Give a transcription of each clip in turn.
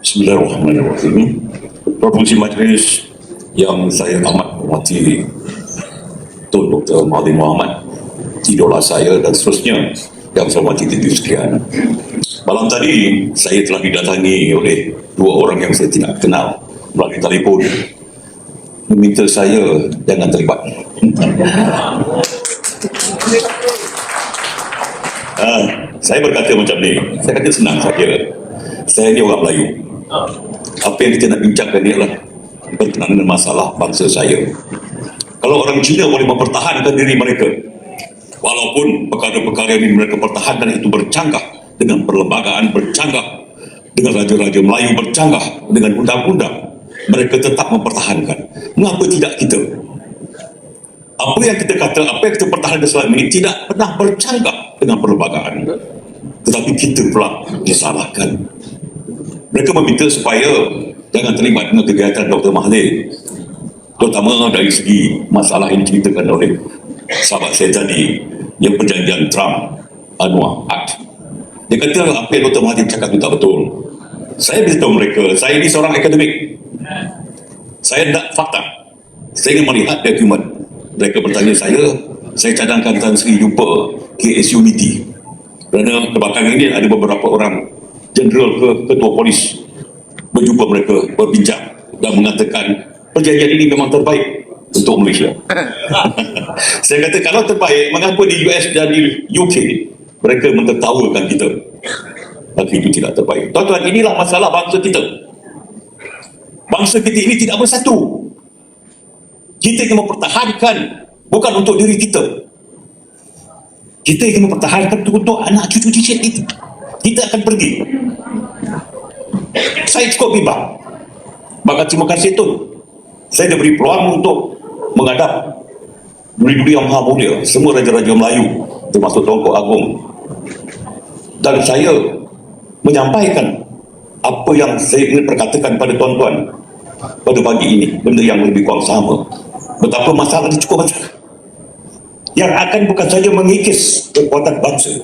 Bismillahirrahmanirrahim. Provinsi Majlis yang saya amat hormati Tun Dr. Mahathir Mohamad, idola saya dan seterusnya yang saya hormati tadi sekian. Malam tadi saya telah didatangi oleh dua orang yang saya tidak kenal melalui telefon meminta saya jangan terlibat. Ah, saya berkata macam ni, saya kata senang saja. Saya ni orang Melayu. Apa yang kita nak bincangkan ni adalah berkenaan dengan masalah bangsa saya. Kalau orang Cina boleh mempertahankan diri mereka, walaupun perkara-perkara yang mereka pertahankan itu bercanggah dengan perlembagaan bercanggah, dengan raja-raja Melayu bercanggah, dengan undang-undang, mereka tetap mempertahankan. Mengapa tidak kita? Apa yang kita kata, apa yang kita pertahankan selama ini tidak pernah bercanggah dengan perlembagaan. Tetapi kita pula disalahkan. Mereka meminta supaya jangan terlibat dengan kegiatan Dr. Mahathir. Terutama dari segi masalah yang diceritakan oleh sahabat saya tadi, yang perjanjian Trump, Anwar Act. Dia kata apa yang Dr. Mahathir cakap itu tak betul. Saya beritahu mereka, saya ini seorang akademik. Saya tak fakta. Saya ingin melihat dokumen. Mereka bertanya saya, saya cadangkan Tan Sri jumpa KS Unity. Kerana kebakaran ini ada beberapa orang jeneral ke ketua polis berjumpa mereka, berbincang dan mengatakan perjanjian ini memang terbaik untuk Malaysia. saya kata kalau terbaik, mengapa di US dan di UK mereka mentertawakan kita? Tapi itu tidak terbaik. Tuan-tuan, inilah masalah bangsa kita. Bangsa kita ini tidak bersatu. Kita ingin mempertahankan bukan untuk diri kita. Kita ingin mempertahankan untuk, anak cucu cicit kita. Kita akan pergi. Saya cukup bimbang. Maka terima kasih tu. Saya diberi peluang untuk menghadap Beri-beri yang maha mulia Semua Raja-Raja Melayu Termasuk Tuanku Agung Dan saya Menyampaikan Apa yang saya ingin perkatakan pada tuan-tuan Pada pagi ini Benda yang lebih kurang sama Betapa masalah ini cukup besar Yang akan bukan saja mengikis Kekuatan bangsa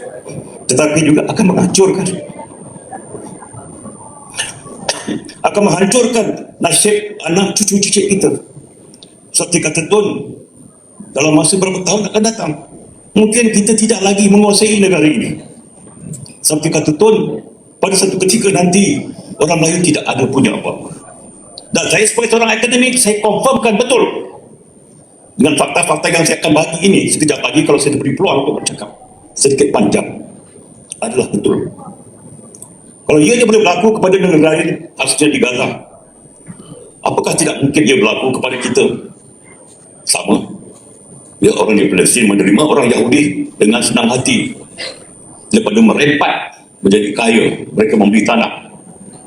Tetapi juga akan menghancurkan akan menghancurkan nasib anak cucu cicit kita. Seperti kata Tun, dalam masa berapa tahun akan datang, mungkin kita tidak lagi menguasai negara ini. Seperti kata Tun, pada satu ketika nanti, orang Melayu tidak ada punya apa-apa. Dan saya sebagai seorang akademik, saya confirmkan betul dengan fakta-fakta yang saya akan bagi ini sekejap lagi kalau saya diberi peluang untuk bercakap sedikit panjang adalah betul. Kalau ia boleh berlaku kepada negara lain, khususnya di Gaza, apakah tidak mungkin ia berlaku kepada kita? Sama. Ya, orang di Palestin menerima orang Yahudi dengan senang hati. Daripada merempat menjadi kaya, mereka membeli tanah.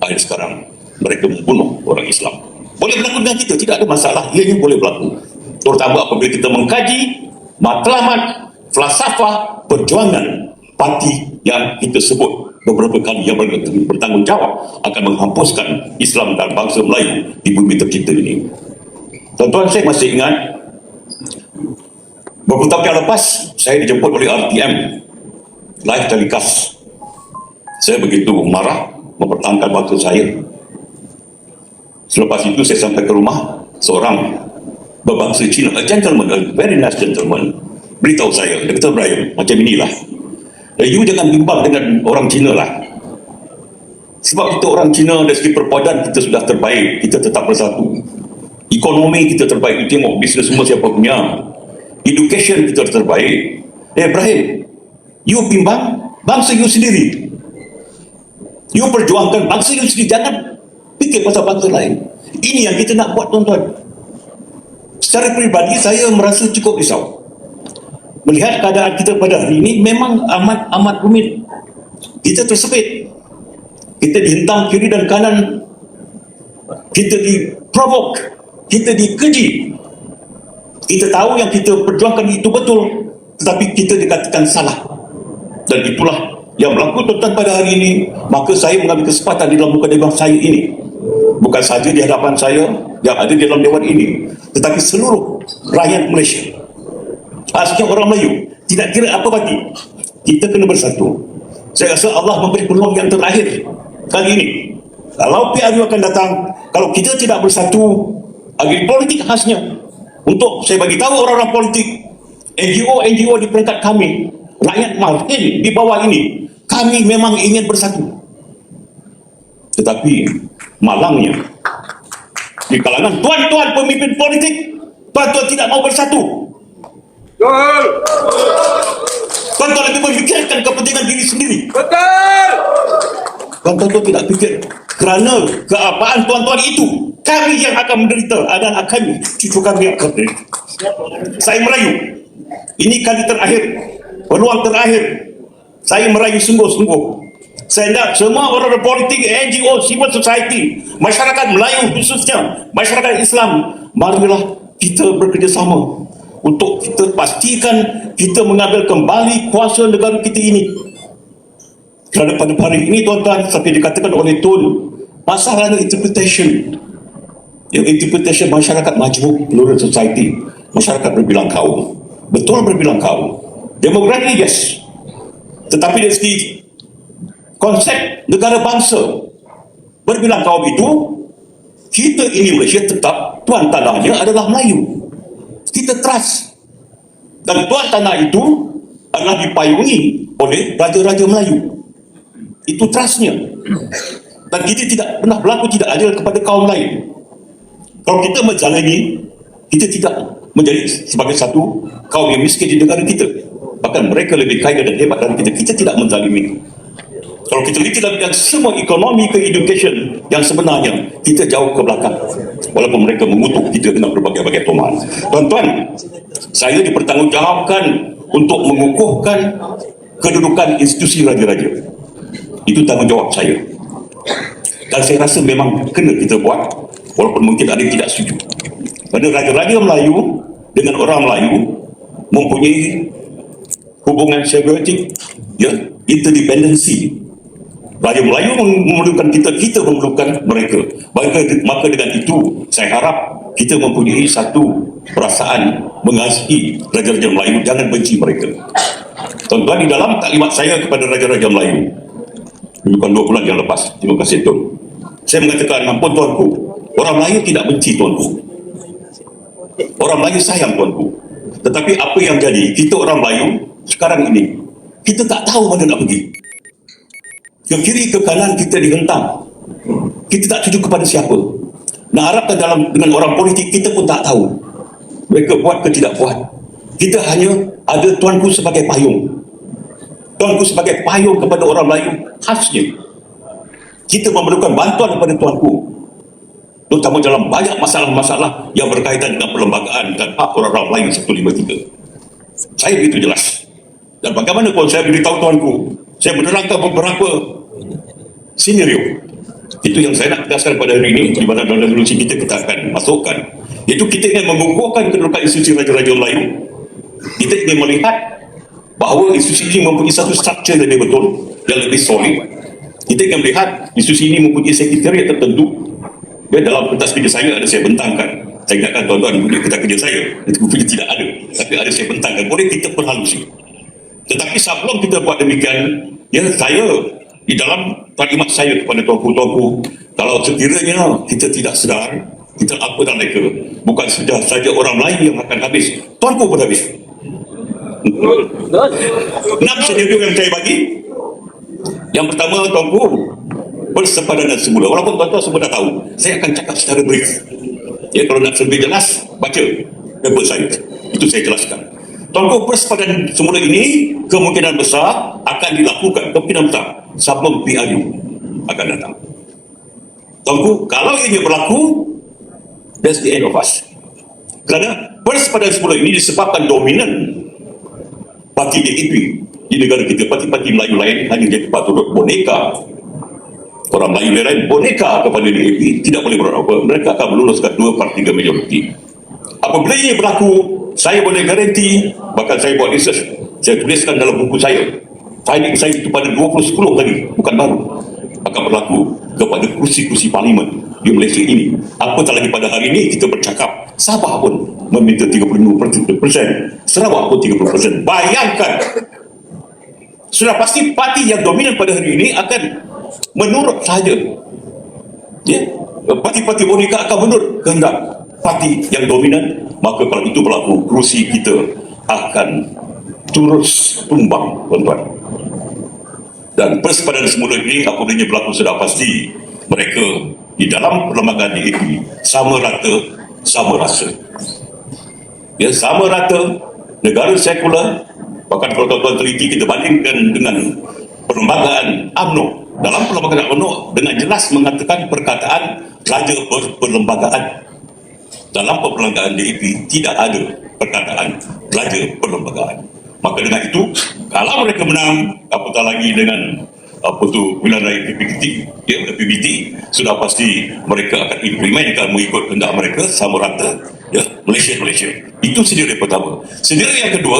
Akhir sekarang, mereka membunuh orang Islam. Boleh berlaku dengan kita, tidak ada masalah. Ianya boleh berlaku. Terutama apabila kita mengkaji matlamat, falsafah, perjuangan parti yang kita sebut beberapa kali yang bertanggungjawab akan menghapuskan Islam dan bangsa Melayu di bumi tercipta ini. Tuan-tuan saya masih ingat beberapa tahun yang lepas saya dijemput oleh RTM live telecast. Saya begitu marah mempertahankan waktu saya. Selepas itu saya sampai ke rumah seorang berbangsa Cina, a gentleman, a very nice gentleman, beritahu saya, dia kata Brian, macam inilah you jangan bimbang dengan orang Cina lah. Sebab kita orang Cina dari segi perpaduan kita sudah terbaik. Kita tetap bersatu. Ekonomi kita terbaik. You tengok bisnes semua siapa punya. Education kita terbaik. Eh Ibrahim, you bimbang bangsa you sendiri. You perjuangkan bangsa you sendiri. Jangan fikir pasal bangsa lain. Ini yang kita nak buat tuan-tuan. Secara peribadi saya merasa cukup risau melihat keadaan kita pada hari ini memang amat amat rumit. Kita tersepit. Kita dihentam kiri dan kanan. Kita diprovok. Kita dikeji. Kita tahu yang kita perjuangkan itu betul. Tetapi kita dikatakan salah. Dan itulah yang berlaku tentang pada hari ini. Maka saya mengambil kesempatan di dalam muka dewan saya ini. Bukan sahaja di hadapan saya yang ada di dalam dewan ini. Tetapi seluruh rakyat Malaysia Asalnya orang Melayu tidak kira apa pati kita kena bersatu saya rasa Allah memberi peluang yang terakhir kali ini Kalau PRU akan datang, kalau kita tidak bersatu, agri politik khasnya. Untuk saya bagi tahu orang-orang politik, NGO-NGO di peringkat kami, rakyat martin di bawah ini, kami memang ingin bersatu. Tetapi malangnya, di kalangan tuan-tuan pemimpin politik, tuan-tuan tidak mau bersatu. Betul. Tuan-tuan lebih memikirkan kepentingan diri sendiri. Betul. Tuan-tuan tidak fikir kerana keapaan tuan-tuan itu kami yang akan menderita adalah kami cucu kami akan menderita saya merayu ini kali terakhir peluang terakhir saya merayu sungguh-sungguh saya nak semua orang politik NGO civil society masyarakat Melayu khususnya masyarakat Islam marilah kita bekerjasama untuk kita pastikan kita mengambil kembali kuasa negara kita ini. Kerana pada hari ini tuan-tuan seperti dikatakan oleh Tun masalahnya interpretation. Yang interpretation masyarakat majmuk plural society. Masyarakat berbilang kaum. Betul berbilang kaum. Demokrasi yes. Tetapi dari segi konsep negara bangsa berbilang kaum itu kita ini Malaysia tetap tuan tanahnya adalah Melayu kita trust. Dan tuan tanah itu adalah dipayungi oleh raja-raja Melayu. Itu trustnya. Dan kita tidak pernah berlaku tidak adil kepada kaum lain. Kalau kita menjalani kita tidak menjadi sebagai satu kaum yang miskin di negara kita. Bahkan mereka lebih kaya dan hebat dari kita kita tidak menzalimi kalau kita lihat dalam bidang semua ekonomi ke education yang sebenarnya kita jauh ke belakang walaupun mereka mengutuk kita dengan berbagai-bagai toman tuan-tuan saya dipertanggungjawabkan untuk mengukuhkan kedudukan institusi raja-raja itu tanggungjawab saya. Dan saya rasa memang kena kita buat walaupun mungkin ada yang tidak setuju. Pada raja-raja Melayu dengan orang Melayu mempunyai hubungan symbiotik ya, interdependency. Raja Melayu memerlukan kita, kita memerlukan mereka. Maka, maka dengan itu, saya harap kita mempunyai satu perasaan mengasihi Raja-Raja Melayu, jangan benci mereka. Tuan-tuan, di dalam taklimat saya kepada Raja-Raja Melayu, bukan dua bulan yang lepas. Terima kasih Tuan. Saya mengatakan ampun tuanku orang Melayu tidak benci tuanku orang Melayu sayang tuanku tetapi apa yang jadi kita orang Melayu sekarang ini kita tak tahu mana nak pergi ke kiri ke kanan kita dihentam kita tak tuju kepada siapa. Nak harapkan dalam dengan orang politik kita pun tak tahu mereka buat ke tidak buat. Kita hanya ada tuanku sebagai payung. Tuanku sebagai payung kepada orang Melayu khasnya. Kita memerlukan bantuan kepada tuanku. Terutama dalam banyak masalah-masalah yang berkaitan dengan perlembagaan dan hak orang-orang Melayu 153 saya begitu jelas. Dan bagaimana pun saya beritahu tuanku saya menerangkan beberapa scenario itu yang saya nak tegaskan pada hari ini di mana dalam resolusi kita kita akan masukkan. Iaitu kita ingin mengukuhkan kedudukan institusi Raja-Raja Melayu kita ingin melihat bahawa institusi ini mempunyai satu struktur yang lebih betul yang lebih solid. Kita akan melihat institusi ini mempunyai sekretariat tertentu. Dan dalam kertas kerja saya ada saya bentangkan. Saya ingatkan tuan-tuan kertas kerja saya itu tidak ada. Tapi ada saya bentangkan. Boleh kita perhalusi tetapi sebelum kita buat demikian ya saya di dalam taklimat saya kepada tuanku-tuanku kalau sekiranya kita tidak sedar kita apa dan mereka bukan saja saja orang lain yang akan habis tuanku pun habis Enam senario yang saya bagi. Yang pertama, tuanku, bersepadanan semula. Walaupun tuan-tuan semua dah tahu, saya akan cakap secara brief. Ya, kalau nak lebih jelas, baca paper saya. Itu saya jelaskan. Tuanku, bersepadanan semula ini kemungkinan besar akan dilakukan kemungkinan besar sebelum PRU akan datang. Tuanku, kalau ini berlaku, that's the end of us. Kerana bersepadanan semula ini disebabkan dominan parti DAP di negara kita. Parti-parti Melayu lain hanya jadi patut boneka. Orang Melayu lain boneka kepada DAP tidak boleh berapa. Apa mereka akan meluluskan dua parti majoriti apabila ini berlaku saya boleh garanti bahkan saya buat research saya tuliskan dalam buku saya. Finding saya itu pada 2010 tadi bukan baru. Akan berlaku kepada kursi-kursi parlimen di Malaysia ini. Apatah lagi pada hari ini kita bercakap Sabah pun meminta 35% Sarawak pun 30% bayangkan! Sudah pasti parti yang dominan pada hari ini akan menurut saja Ya, parti-parti boneka akan menurut kehendak parti yang dominan, maka kalau itu berlaku, kerusi kita akan terus tumbang, tuan-tuan. Dan persepadan semula ini apabila berlaku sudah pasti mereka di dalam perlembagaan DAP sama rata, sama rasa. Ya, sama rata negara sekular bahkan kalau tuan-tuan teliti kita bandingkan dengan perlembagaan UMNO dalam perlembagaan UMNO dengan jelas mengatakan perkataan raja per- perlembagaan dalam perlembagaan DAP tidak ada perkataan raja perlembagaan. Maka dengan itu kalau mereka menang apatah lagi dengan apa tu pilihan raya PPT ya PBT sudah pasti mereka akan implementkan mengikut kehendak mereka sama rata. Ya Malaysia Malaysia. Itu sendiri yang pertama. Sendiri yang kedua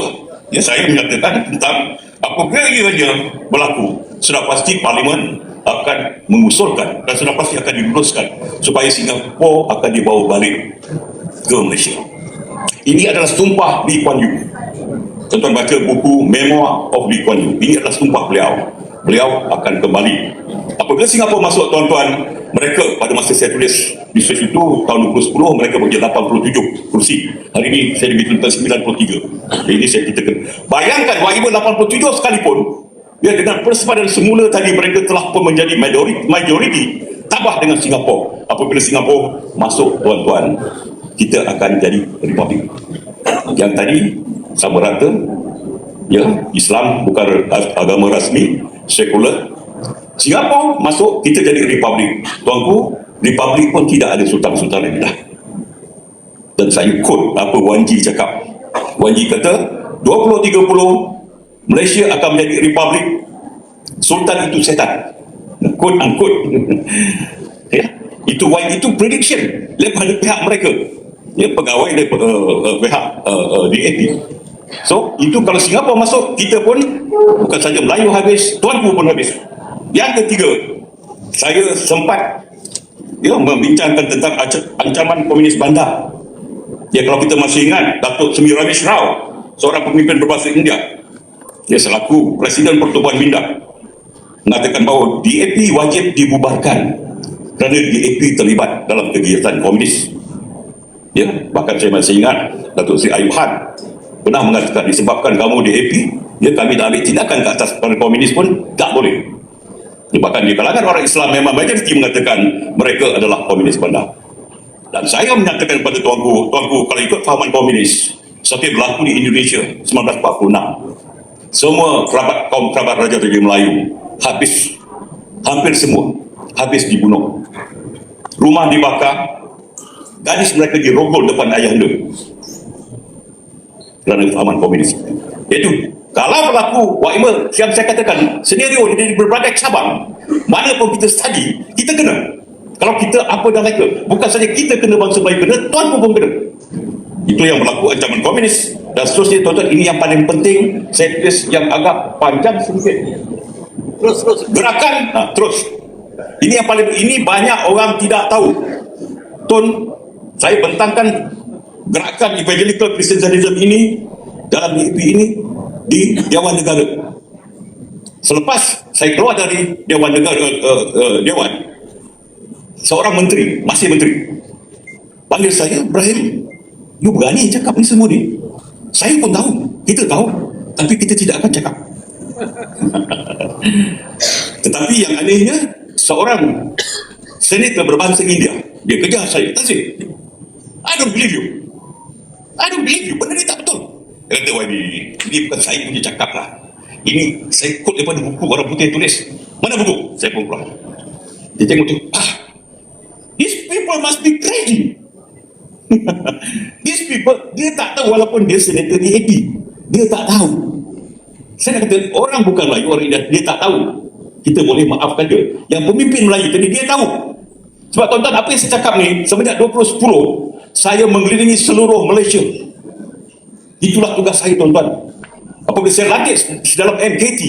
ya saya menyatakan tentang apabila ianya berlaku. Sudah pasti parlimen akan mengusulkan dan sudah pasti akan diluluskan supaya Singapura akan dibawa balik ke Malaysia ini adalah sumpah Lee Kuan Yew Tuan-tuan baca buku Memoir of Lee Kuan Yew. Ini adalah sumpah beliau. Beliau akan kembali. Apabila Singapura masuk, tuan-tuan, mereka pada masa saya tulis research itu, tahun 2010, mereka punya 87 kursi. Hari ini saya tentang 93. Jadi ini saya ceritakan. Bayangkan, walaupun 87 sekalipun, ya dengan persepadan semula tadi mereka telah pun menjadi majoriti, majoriti. Tabah dengan Singapura. Apabila Singapura masuk, tuan-tuan, kita akan jadi republik. Yang tadi sama rata ya Islam bukan ag- agama rasmi sekular Singapura masuk kita jadi republik. Tuanku republik pun tidak ada sultan-sultan lagi dah. Dan saya quote apa Wan Ji cakap. Wan Ji kata 2030 Malaysia akan menjadi republik sultan itu setan. Quote unquote. Ya. Itu Wan itu prediction daripada pihak mereka. Ya pegawai daripada uh, uh, pihak uh, uh, DAP So, itu kalau Singapura masuk, kita pun bukan saja Melayu habis, tuanku pun habis. Yang ketiga, saya sempat ya, membincangkan tentang anca- ancaman komunis bandar. Ya, kalau kita masih ingat, Datuk Semi Ramesh Rao, seorang pemimpin berbahasa India, dia selaku Presiden Pertubuhan Minda, mengatakan bahawa DAP wajib dibubarkan kerana DAP terlibat dalam kegiatan komunis. Ya, bahkan saya masih ingat Datuk Sri Ayub Han pernah mengatakan disebabkan kamu DAP, ya kami dah ambil tindakan ke atas para komunis pun tak boleh. Ya, bahkan di kalangan orang Islam memang majoriti mengatakan mereka adalah komunis bandar. Dan saya menyatakan kepada tuanku, tuanku kalau ikut fahaman komunis, seperti berlaku di Indonesia 1946, semua kerabat kaum kerabat Raja-Raja Melayu habis, hampir semua habis dibunuh. Rumah dibakar, gadis mereka dirogol depan ayahanda kerana fahaman komunis. Itu kalau berlaku whatever yang saya katakan senario di berbagai cabang. Mana pun kita study kita kena. Kalau kita apa dan mereka bukan saja kita kena bangsa Melayu kena tuan pun pun kena. Itu yang berlaku ancaman komunis dan seterusnya tuan-tuan ini yang paling penting. Saya tulis yang agak panjang sedikit. Terus, terus. gerakan ha, terus. Ini yang paling ini banyak orang tidak tahu. Tun saya bentangkan gerakan evangelical Christianism ini dalam DAP ini di Dewan Negara. Selepas saya keluar dari Dewan Negara uh, uh, Dewan seorang menteri masih menteri panggil saya Ibrahim you berani cakap ni semua ni saya pun tahu. Kita tahu. Tapi kita tidak akan cakap. Tetapi yang anehnya seorang senator berbangsa India dia kejar saya. Tazim I don't believe you. I don't believe you. Benda ni tak betul. Dia kata wah ini ini bukan saya punya cakap lah. Ini saya quote daripada buku orang putih tulis. Mana buku? Saya pun keluar. Dia tengok tu ah these people must be crazy these people dia tak tahu walaupun dia senator DAP dia tak tahu. Saya nak kata orang bukan Melayu orang India dia tak tahu. Kita boleh maafkan dia. Yang pemimpin Melayu tadi dia tahu. Sebab tuan-tuan apa yang saya cakap ni semenjak 2010 saya mengelilingi seluruh Malaysia. Itulah tugas saya tuan-tuan. Apabila saya latih dalam MKT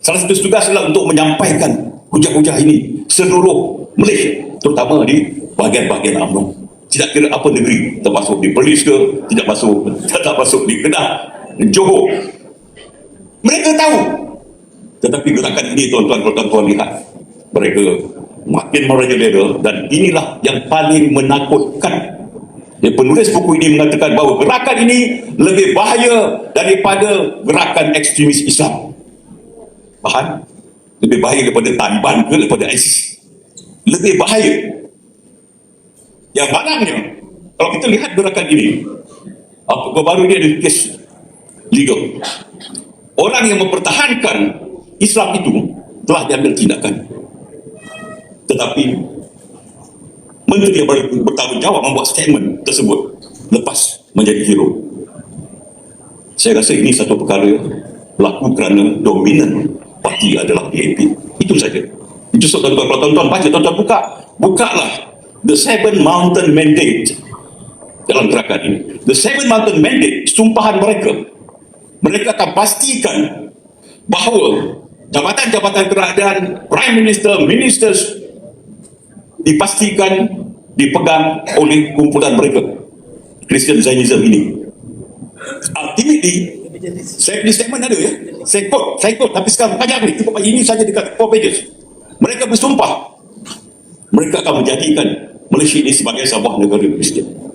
salah satu tugas adalah untuk menyampaikan hujah-hujah ini seluruh Malaysia terutama di bahagian-bahagian UMNO tidak kira apa negeri termasuk di Perlis ke tidak masuk tak masuk di Kedah Johor mereka tahu tetapi gerakan ini tuan-tuan tuan-tuan lihat mereka makin merajalela dan inilah yang paling menakutkan Ya, penulis buku ini mengatakan bahawa gerakan ini lebih bahaya daripada gerakan ekstremis Islam. Faham? Lebih bahaya daripada Taliban ke daripada ISIS. Lebih bahaya. Yang mananya, kalau kita lihat gerakan ini, apa baru dia ada kes legal. Orang yang mempertahankan Islam itu telah diambil tindakan. Tetapi menteri yang ber- bertanggungjawab membuat statement tersebut lepas menjadi hero. Saya rasa ini satu perkara berlaku kerana dominan parti adalah PAP. Itu saja. Itu sebab tuan-tuan baca, tuan-tuan buka. Bukalah The Seven Mountain Mandate dalam gerakan ini. The Seven Mountain Mandate, sumpahan mereka. Mereka akan pastikan bahawa jabatan-jabatan kerajaan, Prime Minister, Ministers, dipastikan dipegang oleh kumpulan mereka. Christian Zionism ini. Ultimately saya punya statement ada ya. Saya quote saya quote tapi sekarang banyak ni. Ini saja dekat 4 pages. Mereka bersumpah. Mereka akan menjadikan Malaysia ini sebagai sebuah negara Kristian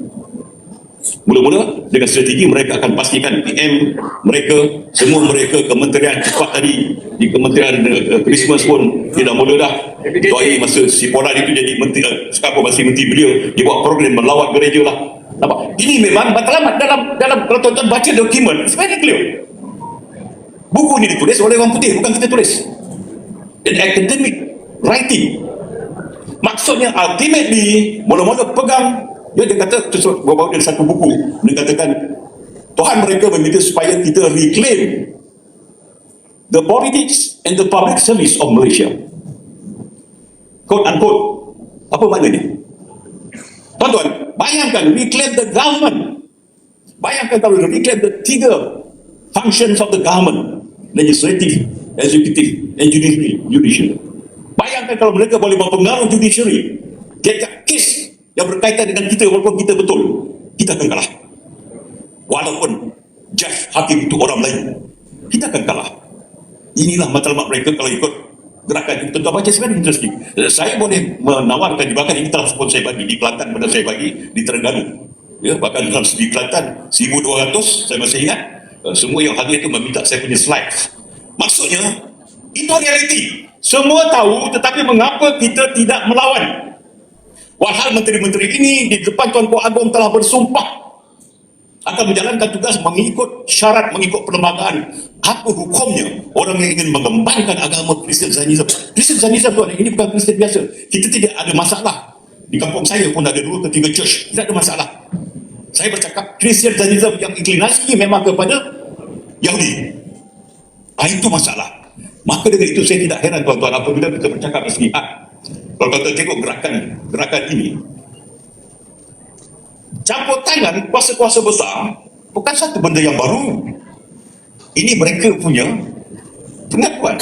Mula-mula dengan strategi mereka akan pastikan PM mereka, semua mereka kementerian cepat tadi di kementerian uh, Christmas pun dia dah mula dah. Doai masa si Polan itu jadi menteri uh, sekarang masih menteri beliau dia buat program melawat gereja lah. Nampak? Ini memang matlamat dalam dalam kalau tuan-tuan baca dokumen very clear. Buku ni ditulis oleh orang putih bukan kita tulis. In academic writing maksudnya ultimately mula-mula pegang dia, dia kata bawa dia satu buku. Dia katakan Tuhan mereka meminta supaya kita reclaim the politics and the public service of Malaysia. Quote unquote apa maknanya? Tuan-tuan bayangkan reclaim the government. Bayangkan kalau reclaim the tiga functions of the government. Legislative executive and judiciary. Judicial bayangkan kalau mereka boleh mempengaruhi judiciary. Tiap-tiap kes yang berkaitan dengan kita walaupun kita betul. Kita akan kalah. Walaupun judge hakim itu orang lain. Kita akan kalah. Inilah matlamat mereka kalau ikut gerakan itu. Tentu baca sekali interesting saya boleh menawarkan bahkan ini telah pun saya bagi. Di Kelantan pada saya bagi. Di Terengganu. Ya bahkan dalam di Kelantan 1200 saya masih ingat. Eh, semua yang hadir itu meminta saya punya slides. Maksudnya itu realiti semua tahu tetapi mengapa kita tidak melawan Walhal menteri-menteri ini di depan Tuanku Agong telah bersumpah akan menjalankan tugas mengikut syarat, mengikut perlembagaan. Apa hukumnya orang yang ingin mengembangkan agama Kristian Zionism? Kristian Zionism tuan, ini bukan Kristian biasa. Kita tidak ada masalah. Di kampung saya pun ada dua ke tiga church. Tidak ada masalah. Saya bercakap Kristian Zionism yang inklinasi memang kepada Yahudi. Ah, itu masalah. Maka dengan itu saya tidak heran tuan-tuan apabila kita bercakap segi hak. Kalau kita tengok gerakan gerakan ini, campur tangan kuasa-kuasa besar bukan satu benda yang baru. Ini mereka punya pengakuan.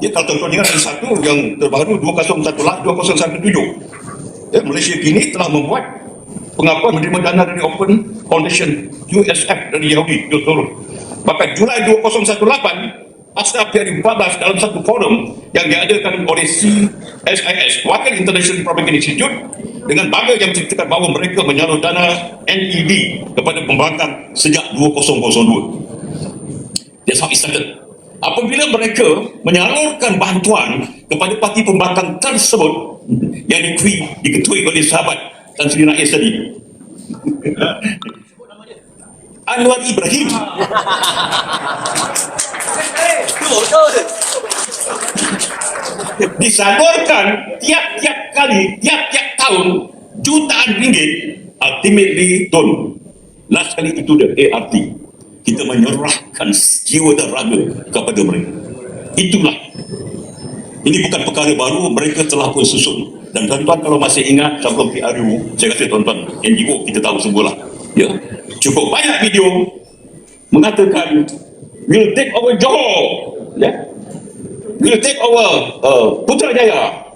Ya, kalau tuan-tuan ingat ada satu yang terbaru 2018 2017. Ya, Malaysia kini telah membuat pengakuan menerima dana dari Open Foundation USF dari Yahudi di. Bahkan Julai 2018 pasca PRU14 dalam satu forum yang diadakan oleh CSIS, Wakil International Republican Institute dengan bangga yang menceritakan bahawa mereka menyalur dana NED kepada pembangkang sejak 2002. That's how it started. Apabila mereka menyalurkan bantuan kepada parti pembangkang tersebut yang dikui, diketuai oleh sahabat Tan Sri Rais tadi, Anwar Ibrahim. Disalurkan tiap-tiap kali, tiap-tiap tahun jutaan ringgit ultimately don last kali itu the ART kita menyerahkan jiwa dan raga kepada mereka. Itulah. Ini bukan perkara baru mereka telah pun susun. Dan tuan-tuan kalau masih ingat sebelum PRU saya kata tuan-tuan NGO kita tahu semualah ya. Cukup banyak video mengatakan we'll take over Johor. Ya. We'll take over uh, Putrajaya.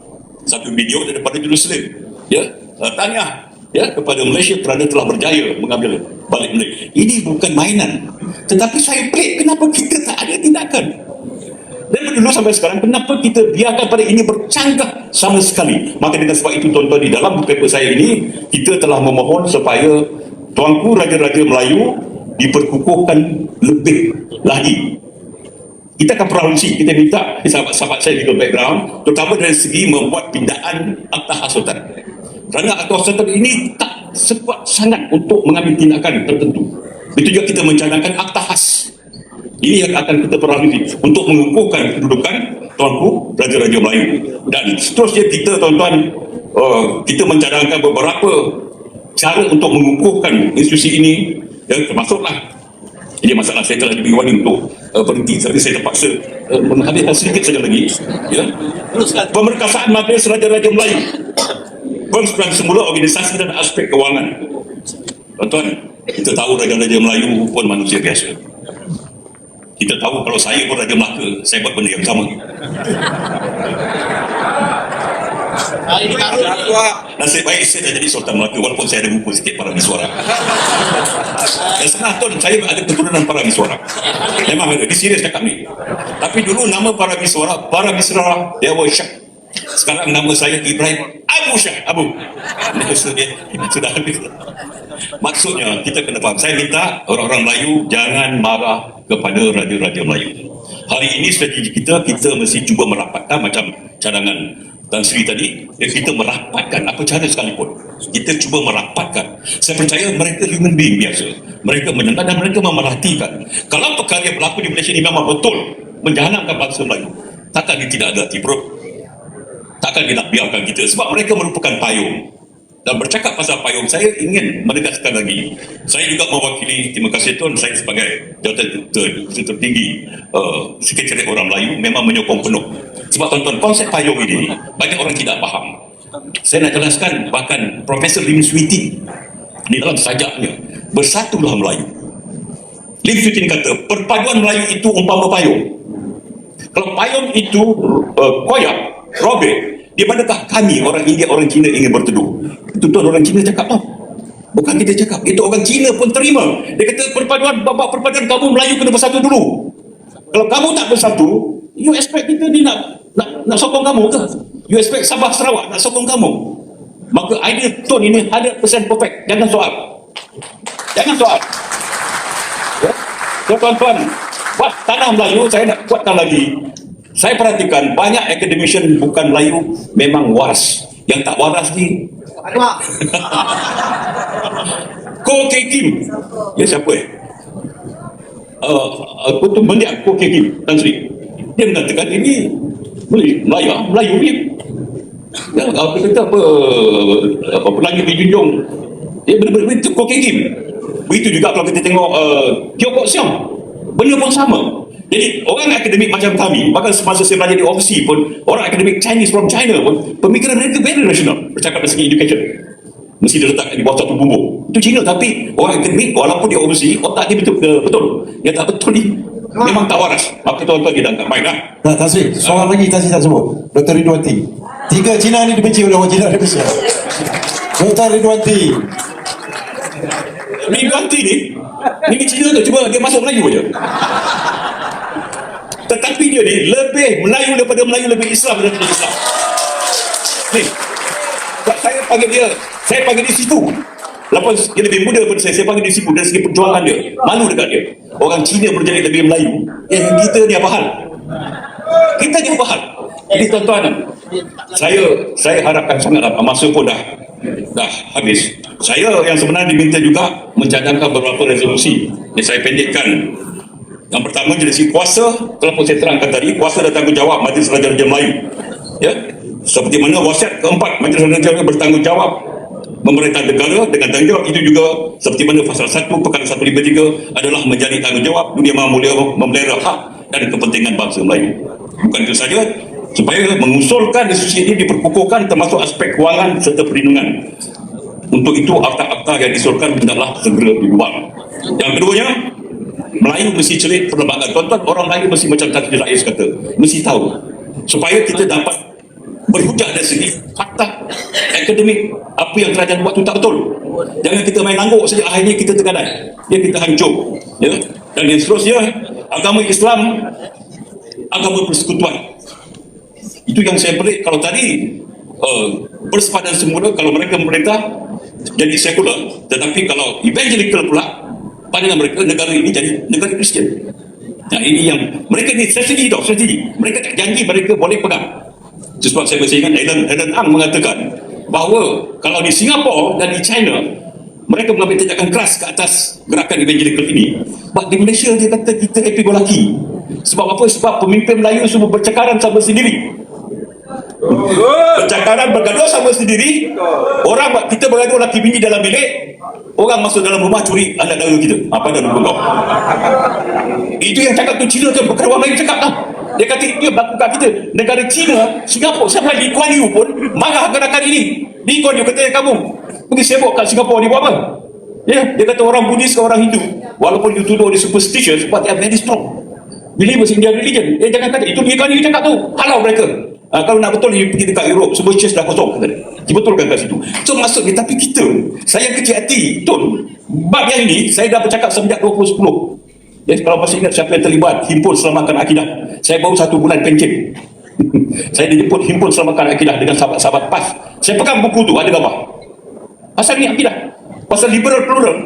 Satu video daripada Jerusalem. Ya. Uh, tanya ya kepada Malaysia kerana telah berjaya mengambil balik Malaysia. Ini bukan mainan. Tetapi saya pelik kenapa kita tak ada tindakan. Dari dulu sampai sekarang kenapa kita biarkan pada ini bercanggah sama sekali? Maka dengan sebab itu tuan-tuan di dalam paper saya ini kita telah memohon supaya tuanku raja-raja Melayu diperkukuhkan lebih lagi. Kita akan pralusi kita minta sahabat-sahabat saya legal background terutama dari segi membuat pindaan akta hasutan kerana akta hasutan ini tak sekuat sangat untuk mengambil tindakan tertentu. Itu juga kita mencadangkan akta khas. Ini yang akan kita pralusi untuk mengukuhkan kedudukan tuanku Raja-Raja Melayu. Dan seterusnya kita tuan-tuan uh, kita mencadangkan beberapa cara untuk mengukuhkan institusi ini ya, termasuklah ini masalah saya telah diberi warning untuk uh, berhenti. Tapi saya terpaksa uh, menghabiskan sedikit saja lagi ya. Pemerkasaan majlis Raja-Raja Melayu. Pemsuran semula organisasi dan aspek kewangan. Tuan-tuan kita tahu Raja-Raja Melayu pun manusia biasa. Kita tahu kalau saya pun Raja Melaka saya buat benda yang sama Karut ni. Nasib baik saya dah jadi Sultan Melaka walaupun saya ada buku sikit para miswara. Yang setengah tahun saya ada keturunan para miswara. Memang ada, di serius cakap ni. Tapi dulu nama para miswara, para misra Dewa Syah. Sekarang nama saya Ibrahim Abu Syah. Abu. Sudah habis. Maksudnya kita kena faham. Saya minta orang-orang Melayu jangan marah kepada Raja-Raja Melayu. Hari ini strategi kita, kita mesti cuba merapatkan macam cadangan Tan Sri tadi, kita merapatkan apa cara sekalipun. Kita cuba merapatkan. Saya percaya mereka human being biasa. Mereka mendengar dan mereka memerhatikan. Kalau perkara yang berlaku di Malaysia ini memang betul menjahanamkan bangsa Melayu, takkan dia tidak ada hati perut. Takkan dia nak biarkan kita. Sebab mereka merupakan payung. Dan bercakap pasal payung, saya ingin menegaskan lagi. Saya juga mewakili, terima kasih Tuan, saya sebagai jawatan ter, ter, tertinggi uh, Sekretariat Orang Melayu memang menyokong penuh. Sebab tuan-tuan, konsep payung ini banyak orang tidak faham. Saya nak jelaskan bahkan Profesor Lim Switi di dalam sajaknya bersatulah Melayu. Lim Switi kata perpaduan Melayu itu umpama payung. Kalau payung itu uh, koyak, robek, di manakah kami orang India, orang Cina ingin berteduh? Itu tuan orang Cina cakap tau. Bukan kita cakap, itu orang Cina pun terima. Dia kata perpaduan, babak perpaduan kamu Melayu kena bersatu dulu. Kalau kamu tak bersatu, you expect kita ni nak nak, nak sokong kamu ke? You expect Sabah Sarawak nak sokong kamu? Maka idea Tun ini 100% perfect. Jangan soal. Jangan soal. Ya? So, tuan-tuan, buat tanah Melayu, saya nak kuatkan lagi. Saya perhatikan banyak academician bukan Melayu memang waras. Yang tak waras ni. Ko K Kim. Ya siapa eh? Uh, aku tu mendiak Ko K Kim Tan Sri. Dia mengatakan ini Melayu, Melayu, ah, Melayu ni. Ya, apa kata apa, apa pelangit dijunjung. Dia benar-benar itu Ko K Kim. Begitu juga kalau kita tengok uh, Kyo Kok Siong. Benda pun sama. Jadi orang akademik macam kami, bahkan semasa saya belajar di overseas pun, orang akademik Chinese from China pun, pemikiran mereka very rational. Bercakap dari segi education. Mesti diletak di bawah satu bumbung. Itu Cina tapi orang akademik walaupun dia overseas, otak dia betul betul. Yang tak betul ni memang tak waras. Maka tuan-tuan dia dah tak baik lah. Nah, Tasri, soalan lagi Tasri tak sebut. Dr. Ridwanti. Tiga Cina ni dibenci oleh orang Cina di Malaysia. Dr. Ridwanti. Ridwanti ni, ni Cina tu, cuba dia masuk Melayu je. Tetapi dia ni lebih Melayu daripada Melayu lebih Islam daripada Islam. Ni, sebab saya panggil dia, saya panggil dia situ. Lepas dia lebih muda daripada saya, saya panggil dia situ dari segi perjuangan dia. Malu dekat dia. Orang Cina berjaya lebih Melayu. Yang kita ni apa hal? Kita ni apa hal? Jadi tuan-tuan, saya saya harapkan sangatlah masa pun dah dah habis. Saya yang sebenarnya diminta juga mencadangkan beberapa resolusi yang saya pendekkan. Yang pertama segi kuasa, telah pun saya terangkan tadi, kuasa dan tanggungjawab Majlis Raja-Raja Melayu. Ya, seperti mana wasiat keempat Majlis Raja-Raja bertanggungjawab memerintah negara dengan tanggungjawab itu juga seperti mana pasal 1 perkara 153 adalah menjadi tanggungjawab dunia maha mulia memelihara hak dan kepentingan bangsa Melayu. Bukan itu saja, supaya mengusulkan institusi ini diperkukuhkan termasuk aspek kewangan serta perlindungan. Untuk itu akta-akta yang diusulkan hendaklah segera diubah. Yang keduanya, Melayu mesti celik perlembagaan. Tuan-tuan, orang Melayu mesti macam Tan Rais kata, mesti tahu. Supaya kita dapat berhujah dari segi fakta akademik apa yang kerajaan buat itu tak betul. Jangan kita main nangguk saja akhirnya kita tergadai. Ya kita hancur. Ya. Dan yang seterusnya agama Islam agama persekutuan. Itu yang saya pelik kalau tadi uh, persepadan semula kalau mereka mereka jadi sekular tetapi kalau evangelical pula pandangan mereka negara ini jadi negara Kristian. Nah ini yang mereka ni strategi tau strategi. Mereka tak janji mereka boleh pegang. Sebab saya masih ingat Alan, Alan Ang mengatakan bahawa kalau di Singapura dan di China mereka mengambil tindakan keras ke atas gerakan evangelical ini. But di Malaysia dia kata kita happy go lucky. Sebab apa? Sebab pemimpin Melayu semua bercakaran sama sendiri. Percakaran bergaduh sama sendiri Orang kita bergaduh laki bini dalam bilik Orang masuk dalam rumah curi anak dara kita. Apa dalam rumah kau? Itu yang cakap tu Cina tu Bukan orang lain cakap tau Dia kata berlaku kat kita. Negara Cina Singapura Sampai Lee Kuan Yew pun Marah gerakan ini Lee Kuan Yew kata kamu Pergi sibuk kat Singapura ni buat apa? Ya, dia kata orang Buddhis ke orang Hindu. Walaupun you tuduh dia superstitious But they are very strong. Believers in their religion. Eh jangan kata Itu Lee Kuan Yew cakap tu. Halau mereka. Uh, kalau nak betul you pergi dekat Europe semua church dah kosong kata dia. Dibetulkan kat situ. So maksud dia tapi kita saya kecil hati Tun. Bab yang ini saya dah bercakap semenjak 2010. Jadi kalau masih ingat siapa yang terlibat himpun selamatkan akidah. Saya baru satu bulan pencet. saya dijemput himpun selamatkan akidah dengan sahabat-sahabat PAS. Saya pegang buku tu ada gambar. Pasal ni akidah. Pasal liberal plural.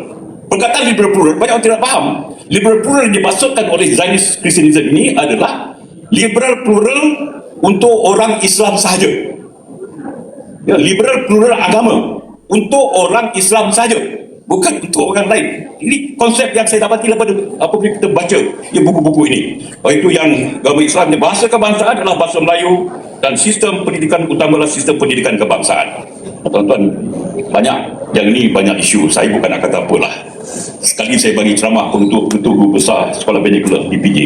Perkataan liberal plural banyak orang tidak faham. Liberal plural yang dimaksudkan oleh Zionist Christianism ini adalah liberal plural untuk orang Islam sahaja. Ya, liberal plural agama untuk orang Islam sahaja. Bukan untuk orang lain. Ini konsep yang saya dapati daripada apabila kita baca ya, buku-buku ini. Oh, itu yang agama Islam. Bahasa kebangsaan adalah bahasa Melayu dan sistem pendidikan utama adalah sistem pendidikan kebangsaan. Tuan-tuan, banyak yang ini banyak isu. Saya bukan nak kata apalah. Sekali saya bagi ceramah untuk ketua guru besar sekolah vernacular di PJ.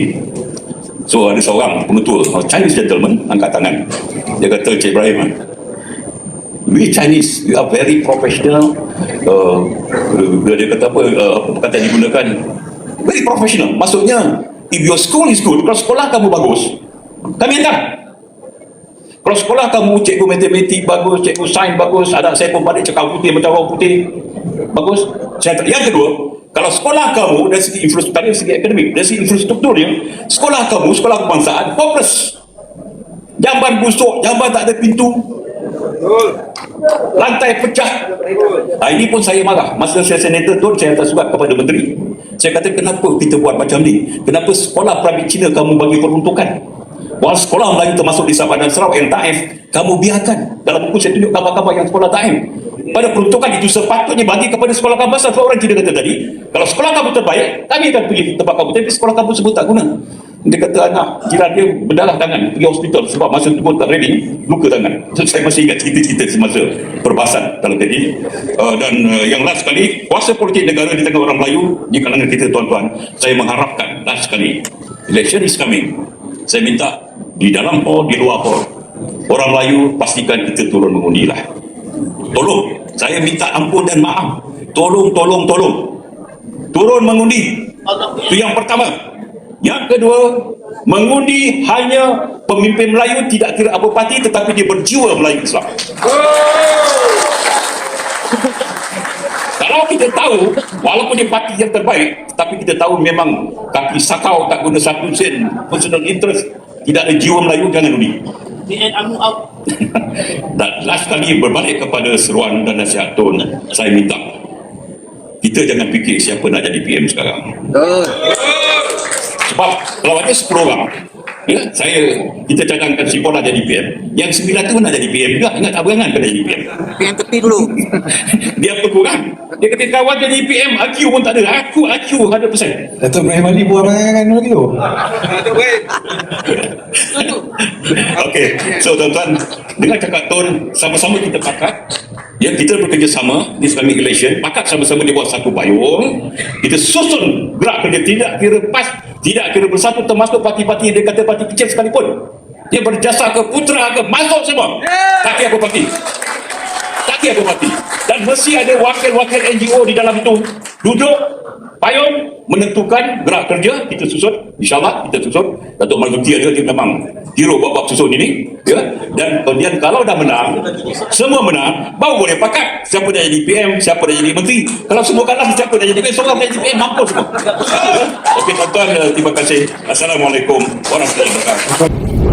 So ada seorang pengetua Chinese gentleman angkat tangan. Dia kata Cik Ibrahim, we Chinese we are very professional. Uh, dia, dia kata apa? Uh, apa perkataan yang digunakan? Very professional. Maksudnya, if your school is good, kalau sekolah kamu bagus, kami hantar. Kalau sekolah kamu cikgu matematik bagus, cikgu sains bagus, anak saya pun balik cakap putih macam orang putih, bagus. Saya yang kedua, kalau sekolah kamu dari segi infrastruktur, dari segi akademik, dari segi infrastrukturnya, sekolah kamu, sekolah kebangsaan, hopeless. Jamban busuk, jamban tak ada pintu. Lantai pecah. Ha, ini pun saya marah. Masa saya senator tu, saya hantar surat kepada menteri. Saya kata, kenapa kita buat macam ni? Kenapa sekolah private Cina kamu bagi peruntukan? Walau sekolah Melayu termasuk di Sabah dan Sarawak yang taif, kamu biarkan. Dalam buku saya tunjuk kabar-kabar yang sekolah taif. Pada peruntukan itu sepatutnya bagi kepada sekolah kamu. Sebab orang Cina kata tadi, kalau sekolah kamu terbaik, kami akan pergi tempat kamu. Tapi sekolah kamu sebut tak guna. Dia kata anak, jiran dia berdarah tangan pergi hospital sebab masa tu pun tak ready, luka tangan. So, saya masih ingat cerita-cerita semasa perbahasan dalam tadi. Uh, dan uh, yang last sekali, kuasa politik negara di tengah orang Melayu, di kalangan kita tuan-tuan, saya mengharapkan last sekali, election is coming. Saya minta di dalam hall, di luar hall, orang Melayu pastikan kita turun mengundilah. Tolong, saya minta ampun dan maaf. Tolong, tolong, tolong. Turun mengundi. Itu yang pertama. Yang kedua, mengundi hanya pemimpin Melayu tidak kira apa parti tetapi dia berjiwa Melayu Islam. Kalau kita tahu, walaupun dia parti yang terbaik, tapi kita tahu memang kaki sakau tak guna satu sen personal interest, tidak ada jiwa Melayu, jangan undi. Dan last kali berbalik kepada seruan dan nasihat Tun, saya minta kita jangan fikir siapa nak jadi PM sekarang. Sebab lawannya 10 orang. Ya, saya kita cadangkan si Pola jadi PM. Yang sembilan tu nak jadi PM juga. Ingat tak berangan kena jadi PM. Yang tepi dulu. Dia berkurang. Dia kata kawan jadi PM, IQ pun tak ada. Aku IQ 100%. Datuk Ibrahim Ali buat rancangan lagi tu. Okey, so tuan-tuan, dengan cakap Tun, sama-sama kita pakat Ya, kita bekerjasama di Islamic Election, pakat sama-sama dia buat satu payung, kita susun gerak kerja, tidak kira PAS, tidak kira bersatu termasuk parti-parti dia kata parti kecil sekalipun. Dia berjasa ke putra ke masuk semua. Tak kira apa parti. Tak kira apa parti. Dan mesti ada wakil-wakil NGO di dalam itu. Duduk, payung, menentukan gerak kerja, kita susun, insyaAllah kita susun. Datuk Malguti dia, dia memang hero bab-bab susun ini ya dan kemudian kalau dah menang semua menang baru boleh pakat siapa dah jadi PM siapa dah jadi menteri kalau semua kalah siapa dah jadi PM seorang dah jadi PM mampus semua? Okey tuan-tuan terima kasih Assalamualaikum warahmatullahi wabarakatuh